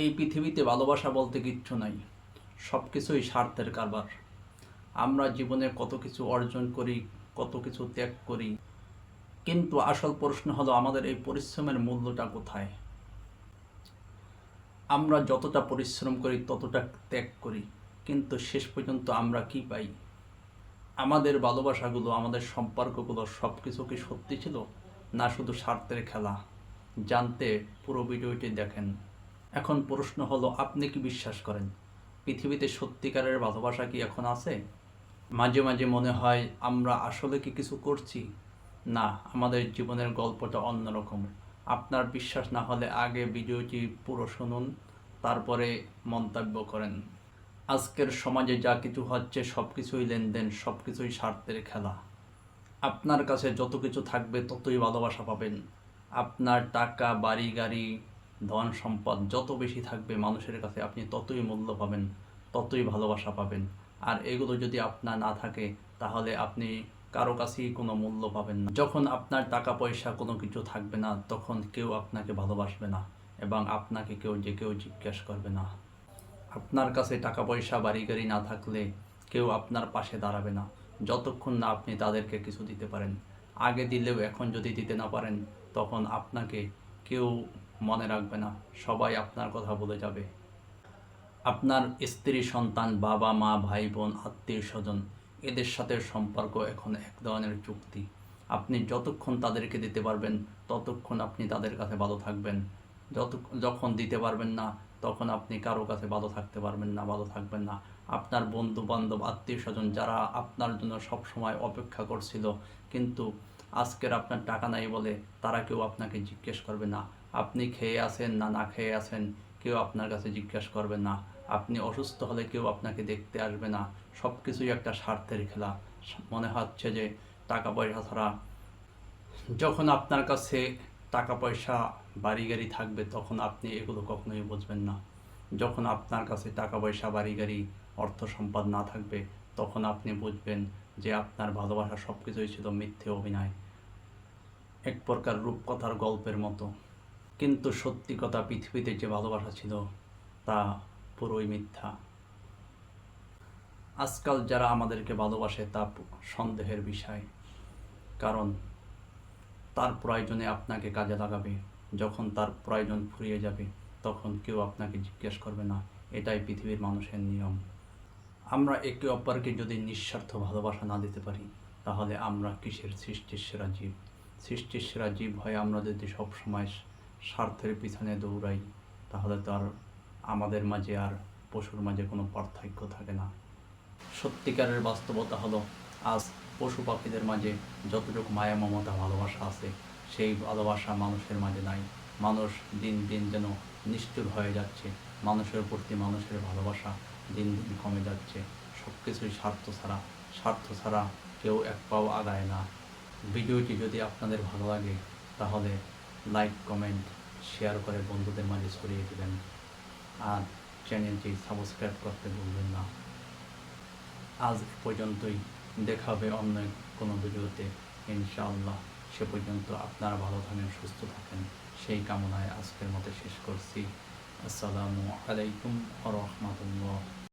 এই পৃথিবীতে ভালোবাসা বলতে কিচ্ছু নাই। সব কিছুই স্বার্থের কারবার। আমরা জীবনে কত কিছু অর্জন করি, কত কিছু ত্যাগ করি, কিন্তু আসল প্রশ্ন হলো আমাদের এই পরিশ্রমের মূল্যটা কোথায়? আমরা যতটা পরিশ্রম করি, ততটা ত্যাগ করি, কিন্তু শেষ পর্যন্ত আমরা কি পাই? আমাদের ভালোবাসাগুলো, আমাদের সম্পর্কগুলো সব কিছু কি সত্যি ছিল? না শুধু স্বার্থের খেলা? জানতে পুরো ভিডিওটি দেখেন। এখন প্রশ্ন হলো, আপনি কি বিশ্বাস করেন? পৃথিবীতে সত্যিকারের ভালোবাসা কি এখন আছে? মাঝে মাঝে মনে হয়, আমরা আসলে কি কিছু করছি? না, আমাদের জীবনের গল্পটা অন্যরকম। আপনার বিশ্বাস না হলে আগে ভিডিওটি পুরো শুনুন, তারপরে মন্তব্য করেন। আজকের সমাজে যা কিছু হচ্ছে সব কিছুই লেনদেন সব কিছুই স্বার্থের খেলা। আপনার কাছে যত কিছু থাকবে, ততই ভালোবাসা পাবেন। আপনার টাকা, বাড়ি, গাড়ি ধন সম্পদ যত বেশি থাকবে মানুষের কাছে আপনি ততই মূল্য পাবেন, ততই ভালোবাসা পাবেন। আর এগুলো যদি আপনার না থাকে, তাহলে আপনি কারও কাছেই কোনো মূল্য পাবেন না। যখন আপনার টাকা পয়সা কোনো কিছু থাকবে না, তখন কেউ আপনাকে ভালোবাসবে না এবং আপনাকে কেউ যে কেউ জিজ্ঞেস করবে না। আপনার কাছে টাকা পয়সা, বাড়ি গাড়ি না থাকলে কেউ আপনার পাশে দাঁড়াবে না। যতক্ষণ না আপনি তাদেরকে কিছু দিতে পারেন। আগে দিলেও এখন যদি দিতে না পারেন, তখন আপনাকে কেউ মনে রাখবে না, সবাই আপনার কথা বলে যাবে। আপনার স্ত্রী, সন্তান, বাবা, মা, ভাই, বোন, আত্মীয়, স্বজন, এদের সাথে সম্পর্ক এখন এক ধরনের চুক্তি। আপনি যতক্ষণ তাদেরকে দিতে পারবেন, ততক্ষণ আপনি তাদের কাছে ভালো থাকবেন। যত, যখন দিতে পারবেন না, তখন আপনি কারও কাছে ভালো থাকতে পারবেন না, ভালো থাকবেন না। আপনার বন্ধু বান্ধব আত্মীয় স্বজন যারা আপনার জন্য সব সময় অপেক্ষা করছিল, কিন্তু আজকের আপনার টাকা নাই বলে তারা কেউ আপনাকে জিজ্ঞেস করবে না। আপনি খেয়ে আছেন না না খেয়ে আছেন, কেউ আপনার কাছে জিজ্ঞেস করবে না। আপনি অসুস্থ হলে কেউ আপনাকে দেখতে আসবে না। সব কিছুই একটা স্বার্থের খেলা। মনে হচ্ছে যে টাকা পয়সা ছাড়া যখন আপনার কাছে টাকা পয়সা, বাড়ি গাড়ি থাকবে, তখন আপনি এগুলো কখনোই বুঝবেন না। যখন আপনার কাছে টাকা পয়সা, বাড়ি গাড়ি, অর্থ সম্পদ না থাকবে, তখন আপনি বুঝবেন যে আপনার ভালোবাসা সব কিছুই ছিল মিথ্যে অভিনয়। এক প্রকার রূপকথার গল্পের মতো। কিন্তু সত্যি কথা পৃথিবীতে যে ভালোবাসা ছিল, তা পুরোই মিথ্যা। আজকাল যারা আমাদেরকে ভালোবাসে, তা সন্দেহের বিষয়। কারণ তার প্রয়োজনে আপনাকে কাজে লাগাবে। যখন তার প্রয়োজন ফুরিয়ে যাবে, তখন কেউ আপনাকে জিজ্ঞেস করবে না। এটাই পৃথিবীর মানুষের নিয়ম। আমরা একে অপরকে যদি নিঃস্বার্থ ভালোবাসা না দিতে পারি, তাহলে আমরা কিসের সৃষ্টির সেরা জীব? সৃষ্টির সেরা জীব হয়ে আমরা যদি সবসময় স্বার্থের পিছনে দৌড়াই, তাহলে তো আর আমাদের মাঝে আর পশুর মাঝে কোনো পার্থক্য থাকে না। সত্যিকারের বাস্তবতা হলো, আজ পশু পাখিদের মাঝে যতটুকু মায়া, মমতা, ভালোবাসা আছে, সেই ভালোবাসা মানুষের মাঝে নাই। মানুষ দিন দিন যেন নিষ্ঠুর হয়ে যাচ্ছে, মানুষের প্রতি মানুষের ভালোবাসা দিন দিন কমে যাচ্ছে। সব কিছুই স্বার্থ ছাড়া স্বার্থ ছাড়া কেউ এক পাও আগায় না। ভিডিওটি যদি আপনাদের ভালো লাগে, তাহলে লাইক, কমেন্ট, শেয়ার করে বন্ধুদের মাঝে ছড়িয়ে দেবেন। আর চ্যানেলটি সাবস্ক্রাইব করতে ভুলবেন না। আজ পর্যন্তই। দেখা হবে অন্য কোনো ভিডিওতে। ইনশাআল্লাহ সে পর্যন্ত আপনারা ভালো থাকেন, সুস্থ থাকেন। সেই কামনায় আজকের মতো শেষ করছি। আসসালামু আলাইকুম রহমতুল্লাহ।